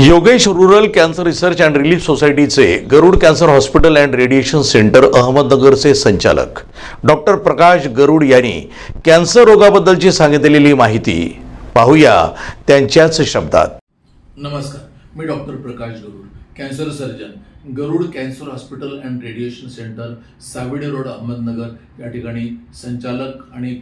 Yogesh rural cancer research and relief सोसायटीचे Garud cancer hospital and radiation centre अहमदनगरचे संचालक. Doctor Prakash गरुड यांनी cancer रोगाबद्दलची सांगितलेली माहिती पाहूया त्यांच्याच शब्दात. नमस्कार. मी doctor Prakash Garud cancer surgeon Garud cancer hospital and radiation centre Savedi road Ahmednagar या ठिकाणी संचालक आणि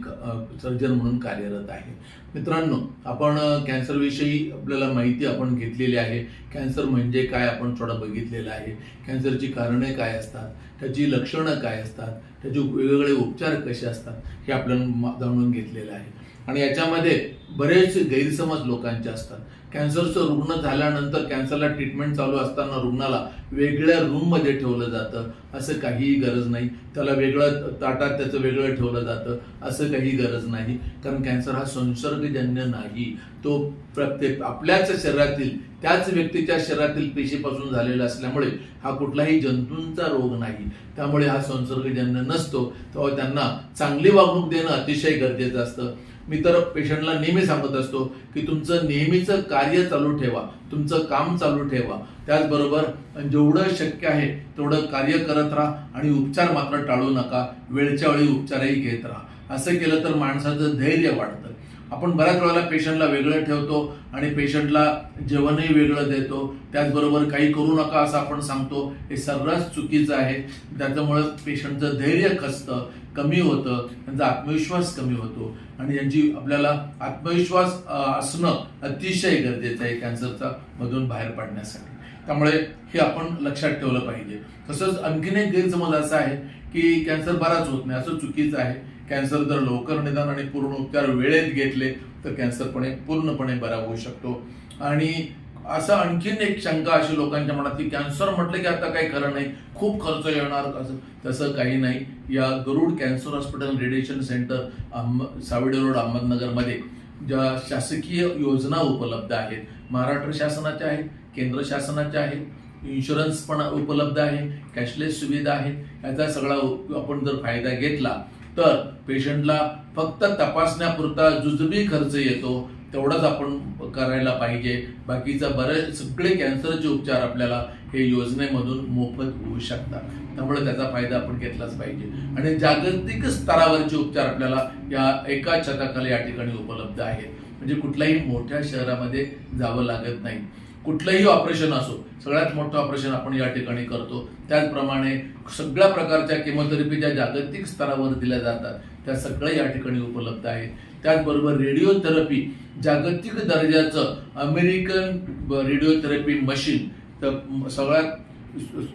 सर्जन म्हणून कार्यरत आहे. मित्रांनो आपण कॅन्सरविषयी आपल्याला माहिती आपण घेतलेली आहे. कॅन्सर म्हणजे काय आपण थोडं बघितलेलं आहे. कॅन्सरची कारणे काय असतात? त्याची लक्षणं काय असतात? त्याचे वेगवेगळे उपचार कसे असतात? हे आपल्याला जाणून घेतलेलं आहे. आणि याच्यामध्ये बरेच गैरसमज लोकांचे असतात. कॅन्सरचं रुग्ण झाल्यानंतर कॅन्सरला ट्रीटमेंट चालू असताना रुग्णाला वेगळ्या रूममध्ये ठेवलं जातं. असं काहीही गरज नाही. त्याला वेगळं ताटात त्याचं वेगळं ठेवलं जातं. असं काही गरज नाही. कारण कॅन्सर हा संसर्गजन्य नाही. तो प्रत्येक आपल्याच शरीरातील त्याच व्यक्तीच्या शरीरातील पेशीपासून झालेला असल्यामुळे हा कुठलाही जंतूंचा रोग नाही. त्यामुळे हा संसर्गजन्य नसतो. तेव्हा त्यांना चांगली वागणूक देणं अतिशय गरजेचं असतं. मी तर पेशंटला नेहमी सांगत असतो की तुमचं नेहमीचं कार्य चालू ठेवा तुमचं काम चालू ठेवा. त्याचबरोबर जेवढं शक्य आहे तेवढं कार्य करत राहा आणि उपचार मात्र टाळू नका. वेळच्या वेळी उपचारही घेत राहा. असं केलं तर माणसाचं धैर्य वाढतं. आपण बऱ्याच वेळेला पेशंटला वेगळं ठेवतो आणि पेशंटला जेवणही वेगळं देतो. त्याचबरोबर काही करू नका असं आपण सांगतो. हे सर्रास चुकीचं आहे. त्याच्यामुळं पेशंटचं धैर्य खचतं कमी होतं त्यांचा आत्मविश्वास कमी होतो. आणि यांची आपल्याला आत्मविश्वास असणं अतिशय गरजेचं आहे कॅन्सरचा मधून बाहेर पडण्यासाठी. त्यामुळे हे आपण लक्षात ठेवलं पाहिजे. तसंच आणखीन एक गैरसमज असा आहे की कॅन्सर बराच होत नाही. असं चुकीचं आहे. कॅन्सर जर लवकर निदान आणि पूर्ण उपचार वेळेत घेतले तर कॅन्सरपणे पूर्णपणे बरा होऊ शकतो. आणि असं आणखीन एक शंका अशी लोकांच्या मनात की कॅन्सर म्हटलं की आता काही खरं नाही खूप खर्च येणार असं तसं काही नाही. या Garud cancer hospital radiation centre अहम सावडे रोड अहमदनगरमध्ये ज्या शासकीय योजना उपलब्ध आहेत. महाराष्ट्र शासनाच्या आहेत केंद्र शासनाच्या आहेत इन्शुरन्स पण उपलब्ध आहे कॅशलेस सुविधा आहे याचा सगळा उप- आपण जर फायदा घेतला तर पेशंटला फक्त तपासण्यापुरता जुजबी खर्च येतो तेवढंच आपण करायला पाहिजे. बाकीचा बरेच सगळे कॅन्सरचे उपचार आपल्याला हे योजनेमधून मोफत होऊ शकतात. त्यामुळे त्याचा फायदा आपण घेतलाच पाहिजे. आणि जागतिक स्तरावरचे उपचार आपल्याला या एका छताखाली या ठिकाणी उपलब्ध आहेत. म्हणजे कुठल्याही मोठ्या शहरामध्ये जावं लागत नाही. कुठलंही ऑपरेशन असो सगळ्यात मोठं ऑपरेशन आपण या ठिकाणी करतो. त्याचप्रमाणे सगळ्या प्रकारच्या केमोथेरपी ज्या जागतिक स्तरावर दिल्या जातात त्या सगळ्या या ठिकाणी उपलब्ध आहेत. त्याचबरोबर रेडिओथेरपी जागतिक दर्जाचं अमेरिकन रेडिओथेरपी मशीन तर सगळ्यात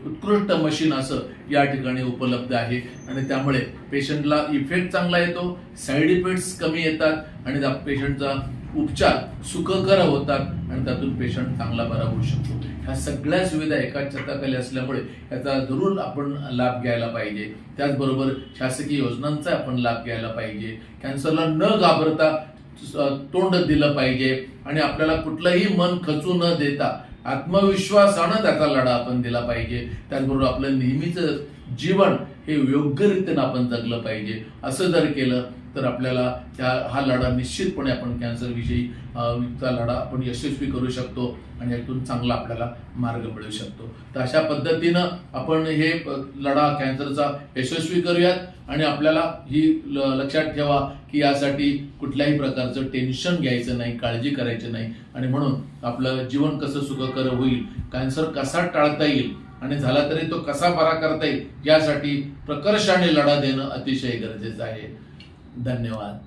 उत्कृष्ट मशीन असं या ठिकाणी उपलब्ध आहे. आणि त्यामुळे पेशंटला इफेक्ट चांगला येतो साईड इफेक्ट्स कमी येतात आणि त्या पेशंटचा उपचार सुखकर होतात आणि त्यातून पेशंट चांगला बरा होऊ शकतो. ह्या सगळ्या सुविधा एका छताखाली असल्यामुळे याचा जरूर आपण लाभ घ्यायला पाहिजे. त्याचबरोबर शासकीय योजनांचा आपण लाभ घ्यायला पाहिजे. कॅन्सरला न घाबरता तोंड दिलं पाहिजे आणि आपल्याला कुठलंही मन खचू न देता आत्मविश्वासानं त्याचा लढा आपण दिला पाहिजे. त्याचबरोबर आपलं नेहमीचं जीवन हे योग्यरीतीनं आपण जगलं पाहिजे. असं जर केलं तर आपल्याला त्या हा लढा निश्चितपणे आपण कॅन्सरविषयी चा लढा आपण यशस्वी करू शकतो आणि यातून चांगला आपल्याला मार्ग मिळू शकतो. तर अशा पद्धतीनं आपण हे लढा कॅन्सरचा यशस्वी करूयात आणि आपल्याला ही ल- लक्षात ठेवा की यासाठी कुठल्याही प्रकारचं टेन्शन घ्यायचं नाही काळजी करायची नाही. आणि म्हणून आपलं जीवन कसं सुखकर होईल कॅन्सर कसा टाळता येईल आणि झाला तरी तो कसा बरा करता येईल यासाठी प्रकर्षाने लढा देणं अतिशय गरजेचं आहे. धन्यवाद.